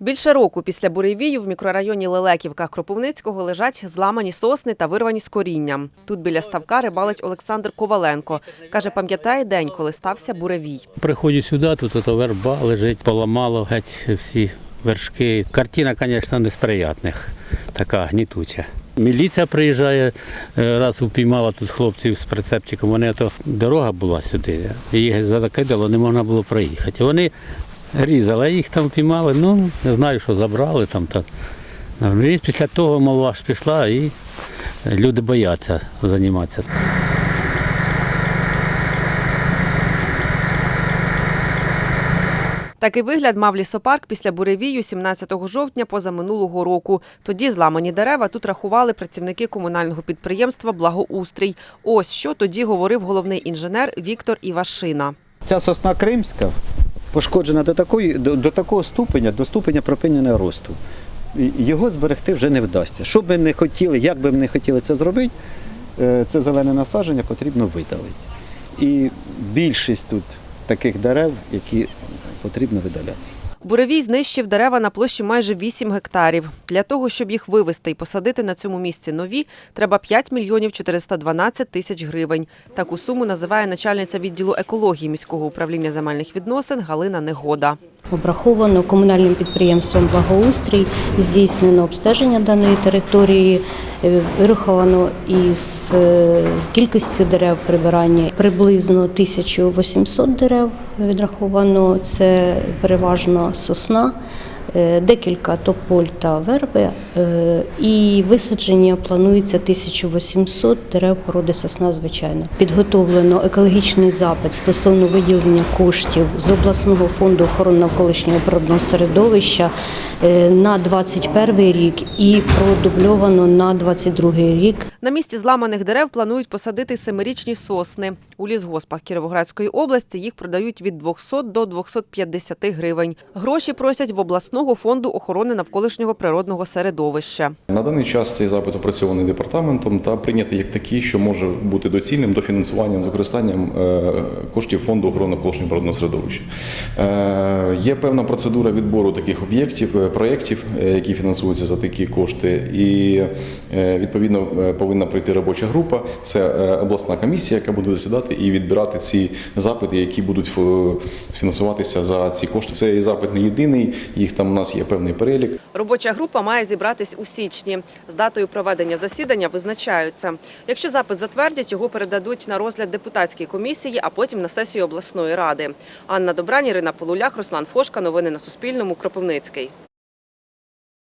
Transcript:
Більше року після буревію в мікрорайоні Лелеківка Кропивницького лежать зламані сосни та вирвані з корінням. Тут біля ставка рибалить Олександр Коваленко. Каже, пам'ятає день, коли стався буревій. Приходжу сюди, тут ото верба лежить, поламало геть всі вершки. Картина, звісно, не з приятних, така гнітуча. Міліція приїжджає, е, раз упіймала тут хлопців з прицепчиком. Вони то дорога була сюди, їх закидало, не можна було проїхати. Вони різали, а їх там піймали, ну не знаю, що забрали там. Та. І після того мова ж пішла і люди бояться займатися. Такий вигляд мав лісопарк після буревію 17 жовтня позаминулого року. Тоді зламані дерева тут рахували працівники комунального підприємства Благоустрій. Ось що тоді говорив головний інженер Віктор Івашина. Ця сосна кримська пошкоджена до, такої, до, до такого ступеня, до ступеня припинення росту. Його зберегти вже не вдасться. Що би не хотіли, як би ми не хотіли це зробити, е, це зелене насадження потрібно видалити. І більшість тут таких дерев, які потрібно видаляти. Буревій знищив дерева на площі майже 8 гектарів. Для того, щоб їх вивезти і посадити на цьому місці нові, треба 5 мільйонів 412 тисяч гривень. Таку суму називає начальниця відділу екології міського управління земельних відносин Галина Негода. Обраховано комунальним підприємством благоустрій, здійснено обстеження даної території, е, вираховано із е, кількістю дерев прибирання. Приблизно 1800 дерев відраховано. Це переважно сосна, декілька тополь та верби. е, І висадження планується 1800 дерев породи сосна, звичайно. Підготовлено екологічний запит стосовно виділення коштів з обласного фонду охорони навколишнього природного середовища е, на 21 рік і продубльовано на 22 рік. На місці зламаних дерев планують посадити семирічні сосни. У лісгоспах Кіровоградської області їх продають від 200 до 250 гривень. Гроші просять в обласного фонду охорони навколишнього природного середовища. На даний час цей запит опрацьований департаментом та прийнятий як такий, що може бути доцільним до фінансування з використанням е, коштів фонду охорони навколишнього природного середовища. Е, Є певна процедура відбору таких об'єктів, е, проєктів, які фінансуються за такі кошти, і відповідно повинна прийти робоча група. Це обласна комісія, яка буде засідати і відбирати ці запити, які будуть фінансуватися за ці кошти. Цей запит не єдиний, їх там у нас є певний перелік. Робоча група має зібратись у січні. З датою проведення засідання визначаються. Якщо запит затвердять, його передадуть на розгляд депутатській комісії, а потім на сесію обласної ради. Анна Добрань, Ірина Полулях, Руслан Фошка. Новини на Суспільному. Кропивницький.